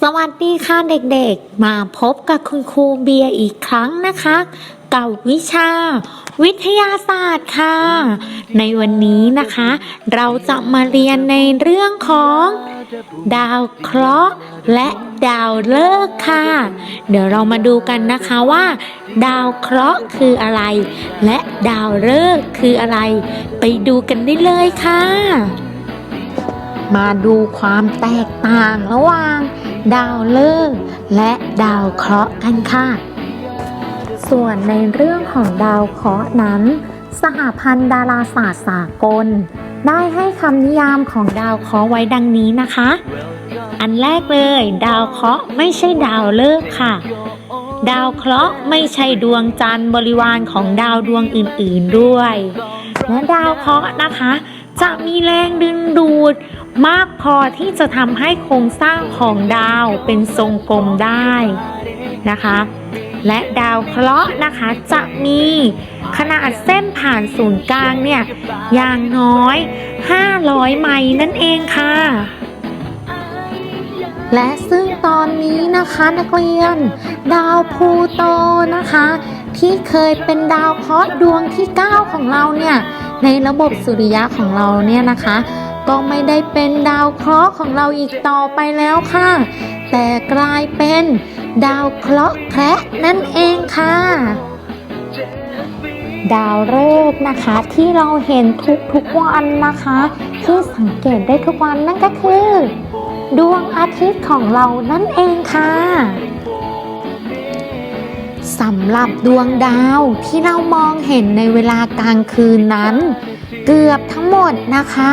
สวัสดีค่ะเด็กๆ มาพบกับคุณครูเบียร์อีกครั้งนะคะกับวิชา วิทยาศาสตร์ค่ะ ในวันนี้นะคะ เราจะมาเรียนในเรื่องของ ดาวเคราะห์และดาวฤกษ์ค่ะ เดี๋ยวเรามาดูกันนะคะว่า ดาวเคราะห์คืออะไร และดาวฤกษ์คืออะไร ไปดูกันได้เลยค่ะ มาดูความแตกต่างระหว่าง ดาวฤกษ์และดาวเคราะห์กันค่ะ ส่วนในเรื่องของดาวเคราะห์นั้น สหพันธ์ดาราศาสตร์สากล ได้ให้คำนิยามของดาวเคราะห์ไว้ดังนี้นะคะ อันแรกเลย ดาวเคราะห์ไม่ใช่ดาวฤกษ์ค่ะดาวเคราะห์ไม่ใช่ดวงจันทร์บริวารของดาวดวงอื่นๆด้วย และดาวเคราะห์นะคะ จะมีแรงดึงดูด มากพอที่จะทำให้โครงสร้างของดาวเป็นทรงกลมได้นะคะ และดาวเคราะห์นะคะจะมีขนาดเส้นผ่านศูนย์กลางเนี่ยอย่างน้อย 500 ไมล์นั่นเองค่ะ และซึ่งตอนนี้นะคะนักเรียน ดาวพูโตนะคะ ที่เคยเป็นดาวเคราะห์ดวงที่ 9 ของเราเนี่ยในระบบสุริยะของเราเนี่ยนะคะ ก็ไม่ได้เป็นดาวเคราะห์ของเราอีกต่อไปแล้วค่ะ แต่กลายเป็นดาวเคราะห์แคระนั่นเองค่ะ ดาวฤกษ์นะคะที่เราเห็นทุกๆวันนะคะ ที่สังเกตได้ทุกวันนั่นก็คือ ดวงอาทิตย์ของเรานั่นเองค่ะสำหรับดวงดาวที่เรามองเห็นในเวลากลางคืนนั้น เกือบทั้งหมดนะคะ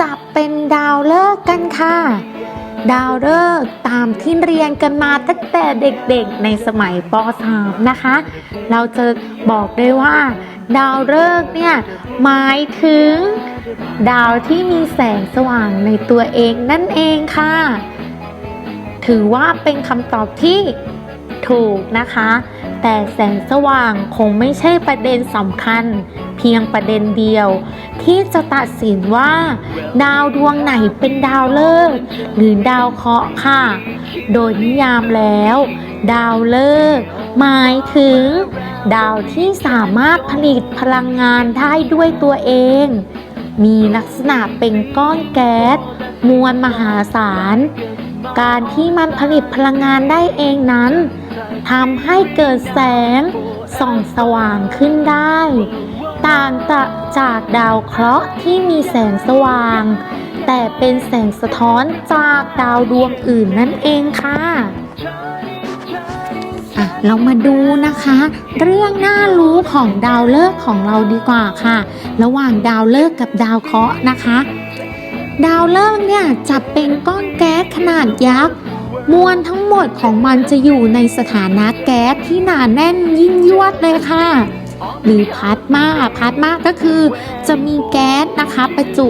จะเป็นดาวฤกษ์กันค่ะ ดาวฤกษ์ตามที่เรียนกันมาตั้งแต่เด็กๆในสมัยป .3 นะคะ เราจะบอกได้ว่า ดาวฤกษ์เนี่ยหมายถึง ดาวที่มีแสงสว่างในตัวเองนั่นเองค่ะ ถือว่าเป็นคำตอบที่ถูกนะคะ แต่แสงสว่างคงไม่ใช่ประเด็นสำคัญ เพียงประเด็นเดียว ที่จะตัดสินว่า ดาวดวงไหนเป็นดาวฤกษ์หรือดาวเคราะห์ค่ะ โดยนิยามแล้ว ดาวฤกษ์หมายถึง ดาวที่สามารถผลิตพลังงานได้ด้วยตัวเอง มีลักษณะเป็นก้อนแก๊สมวลมหาศาล การที่มันผลิตพลังงานได้เองนั้นทำให้เกิดแสงส่องสว่างขึ้นได้ ต่างจากดาวเคราะห์ที่มีแสงสว่าง แต่เป็นแสงสะท้อนจากดาวดวงอื่นนั่นเองค่ะอะเรามาดูนะคะ เรื่องน่ารู้ของดาวฤกษ์ของเราดีกว่าค่ะ ระหว่างดาวฤกษ์กับดาวเคราะห์นะคะ ดาวฤกษ์เนี่ยจะเป็นก้อนแก๊สขนาดยักษ์ มวลทั้งหมดของมันจะอยู่ในสถานะแก๊สที่หนาแน่นยิ่งยวดเลยค่ะ หรือพลาสมาพลาสมาก็คือ จะมีแก๊สนะคะประจุ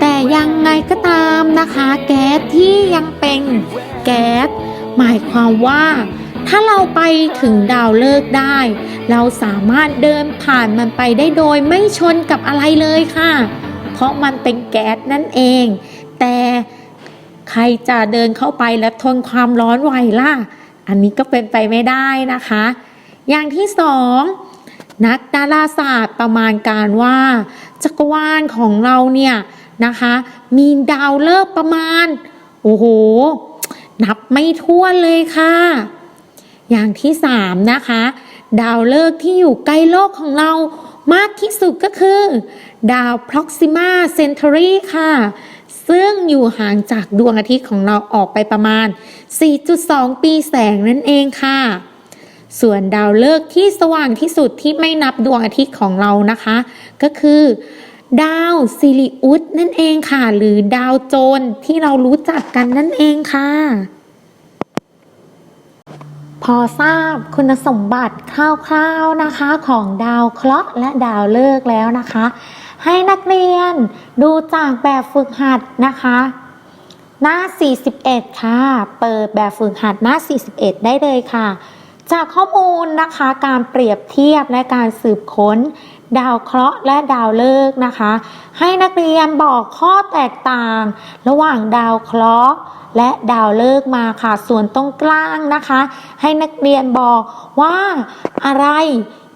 แต่ยังไงก็ตามนะคะ แก๊สที่ยังเป็นแก๊สหมายความว่าถ้าเราไปถึงดาวฤกษ์ได้ เราสามารถเดินผ่านมันไปได้โดยไม่ชนกับอะไรเลยค่ะ เพราะมันเป็นแก๊สนั่นเอง แต่ใครจะเดินเข้าไปและทนความร้อนไหวล่ะ อันนี้ก็เป็นไปไม่ได้นะคะ อย่างที่สองนักดาราศาสตร์ประมาณการว่า จักรวาลของเราเนี่ยนะคะ มีดาวฤกษ์ประมาณ โอ้โห นับไม่ถ้วนเลยค่ะ อย่างที่3นะคะ ดาวฤกษ์ที่อยู่ใกล้โลกของเรา มากที่สุดก็คือ ดาว Proxima Centauri ค่ะ ซึ่งอยู่ห่างจากดวงอาทิตย์ของเราออกไปประมาณ 4.2 ปีแสงนั่นเองค่ะ ส่วนดาวฤกษ์ที่สว่างที่สุดที่ไม่นับดวงอาทิตย์ของเรานะคะ ก็คือ ดาวซิริอุสนั่นเองค่ะ หรือดาวโจรที่เรารู้จักกันนั่นเองค่ะ พอทราบคุณสมบัติคร่าวๆนะคะของดาวเคราะห์และดาวฤกษ์แล้วนะคะ ให้นักเรียนดูจากแบบฝึกหัดนะคะ หน้า 41 ค่ะ เปิดแบบฝึกหัดหน้า 41 ได้เลยค่ะ จากข้อมูลนะคะการเปรียบเทียบและการสืบค้น ดาวเคราะห์และดาวฤกษ์นะคะ ให้นักเรียนบอกข้อแตกต่าง ระหว่างดาวเคราะห์และดาวฤกษ์มาค่ะ ส่วนตรงกลางนะคะ ให้นักเรียนบอกว่าอะไร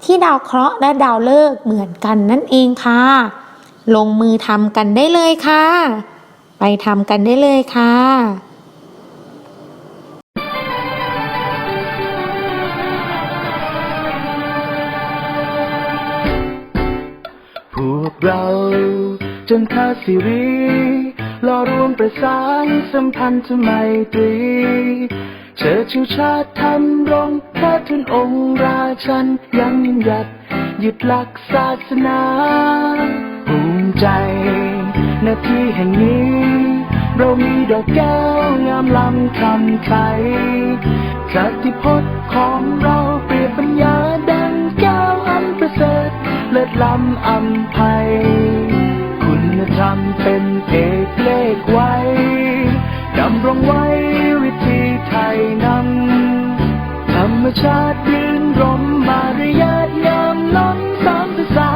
ที่ดาวเคราะห์และดาวฤกษ์เหมือนกันนั่นเองค่ะ ลงมือทำกันได้เลยค่ะ ไปทำกันได้เลยค่ะ เรา จนทาสิรีรอรวมประสานสัมพันธ์ไมตรีเชิดชูชาติทำรงพระทุนองค์ราชันยังยหยัดยึดหลักศาสนาภูมิใจหน้าที่แห่งนี้ เรามีดอกแก้วงามลำคำไทยคติพจน์ของเราเปรียบปัญญาดังแก้วอันประเสริฐ ศล้ำอัมภัยคุณธรรมเป็นเอกเลขไว้ดำรงไว้วิธีไทยนำธรรมชาติรื่นรมมารยาทงามล้ำสามภาษา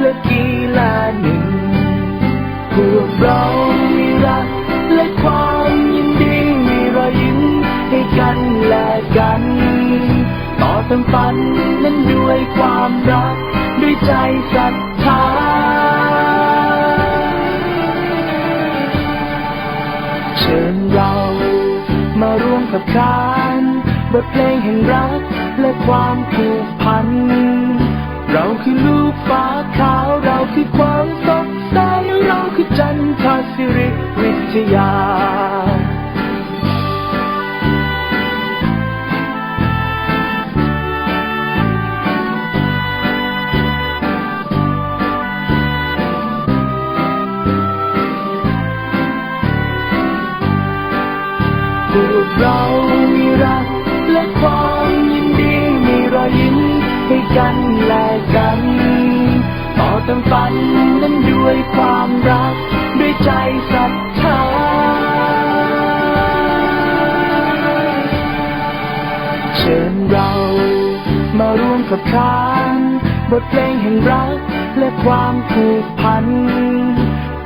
และกีฬาหนึ่งพวกเรามีรักและความยินดีมีรอยยิ้มให้กันและกัน ต่อเติมฝันนั้นด้วยความ ใจศรัทธาเชิญเรามาร่วมกับขานบทเพลงแห่งรักและความผูกพัน เราคือลูกฟ้าขาว เราคือความสดใสเราคือจันทรสิริวิทยา มาร่วมกับขาน บทเพลงแห่งรักและความผูกพัน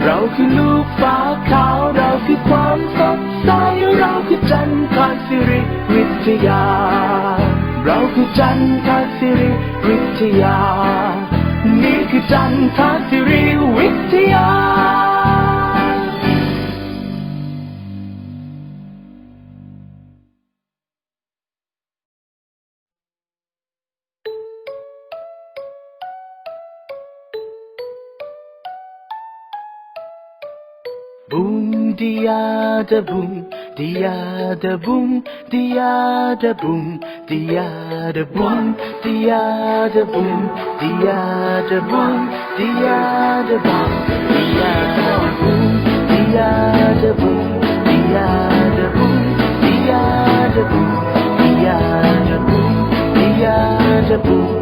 เราคือลูกฟ้าขาวเราคือความสดใสเราคือจันทรสิริวิทยา เราคือจันทรสิริวิทยา นี่คือจันทรสิริวิทยา dia da boom dia da boom dia da boom dia da boom dia da boom dia da boom dia da boom dia da boom dia da boom dia da boom dia da boom dia da boom dia da boom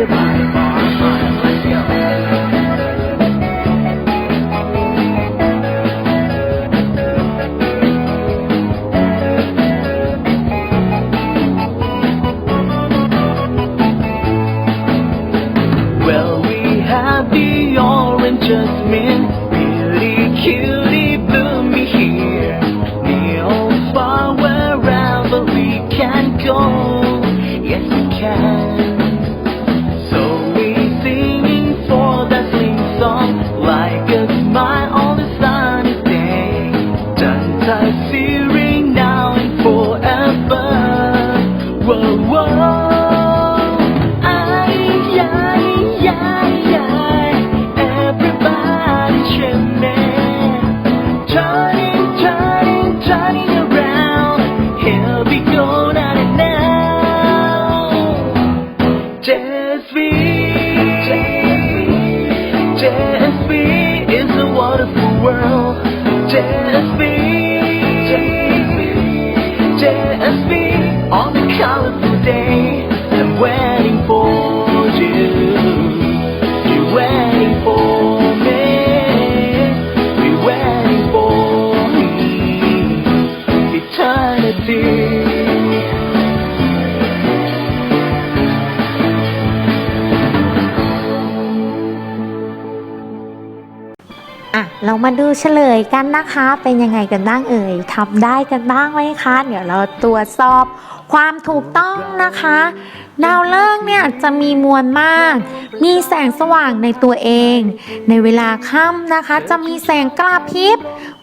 everybody. just be เรามาดูเฉลยกันนะคะ เป็นยังไงกันบ้างเอ่ยทำได้กันบ้างไหมคะ เดี๋ยวเราตรวจสอบความถูกต้องนะคะ ดาวฤกษ์เนี่ยจะมีมวลมาก มีแสงสว่างในตัวเอง ในเวลาค่ำนะคะ จะมีแสงกระพริบ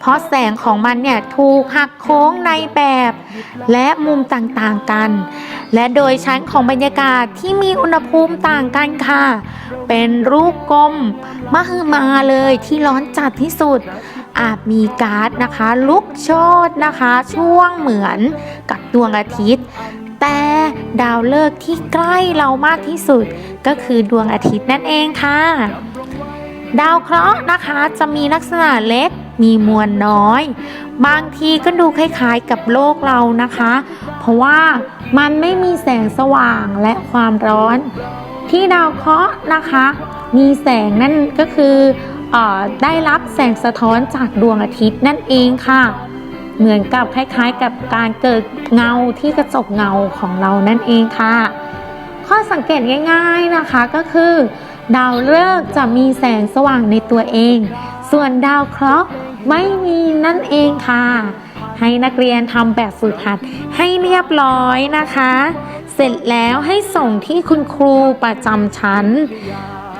ราะแสงของมันเนี่ยถูกหักโค้งในแบบ และมุมต่างๆกัน และโดยชั้นของบรรยากาศที่มีอุณหภูมิต่างกันค่ะ เป็นรูปกลมมหึมาเลยที่ร้อนจัดที่สุดอาจมีก๊าซนะคะ ลุกโชนนะคะ ช่วงเหมือนกับดวงอาทิตย์ แต่ดาวฤกษ์ที่ใกล้เรามากที่สุด ก็คือดวงอาทิตย์นั่นเองค่ะ ดาวเคราะห์นะคะจะมีลักษณะเล็ก มีมวลน้อย บางทีก็ดูคล้ายๆกับโลกเรานะคะ เพราะว่ามันไม่มีแสงสว่างและความร้อน ที่ดาวเคราะห์นะคะ มีแสงนั่นก็คืออได้รับแสงสะท้อนจากดวงอาทิตย์นั่นเองค่ะ เหมือนกับคล้ายๆ กับการเกิดเงาที่กระจกเงาของเรานั่นเองค่ะ ข้อสังเกตง่าย ๆนะคะก็คือดาวฤกษ์จะมีแสงสว่างในตัวเอง ส่วนดาวเคราะห์ไม่มีนั่นเองค่ะ ให้นักเรียนทำแบบฝึกหัดให้เรียบร้อยนะคะ เสร็จแล้วให้ส่งที่คุณครูประจำชั้น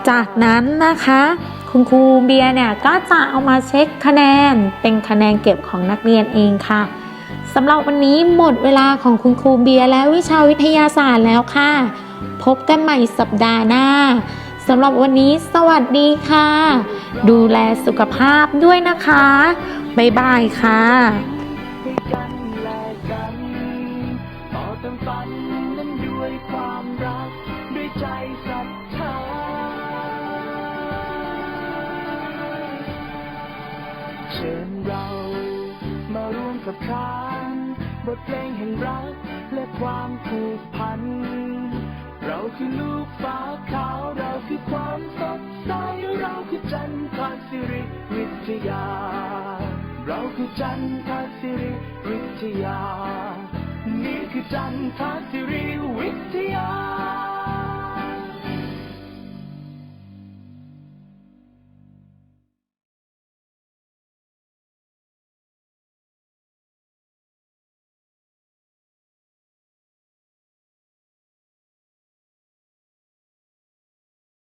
จากนั้นนะคะ คุณครูเบียร์เนี่ยก็จะเอามาเช็คคะแนนเป็นคะแนนเก็บของนักเรียนเองค่ะสำหรับวันนี้หมดเวลาของคุณครูเบียร์และวิชาวิทยาศาสตร์แล้วค่ะ พบกันใหม่สัปดาห์หน้า สำหรับวันนี้สวัสดีค่ะ ดูแลสุขภาพด้วยนะคะ บ๊ายบายค่ะเชิญเรามาร่วมกับขานบทเพลงแห่งรักและความผูกพัน เราคือลูกฟ้าขาว เราคือความสดใส เราคือจันทราสิริวิทยา เราคือจันทราสิริวิทยา นี่คือจันทราสิริวิทยา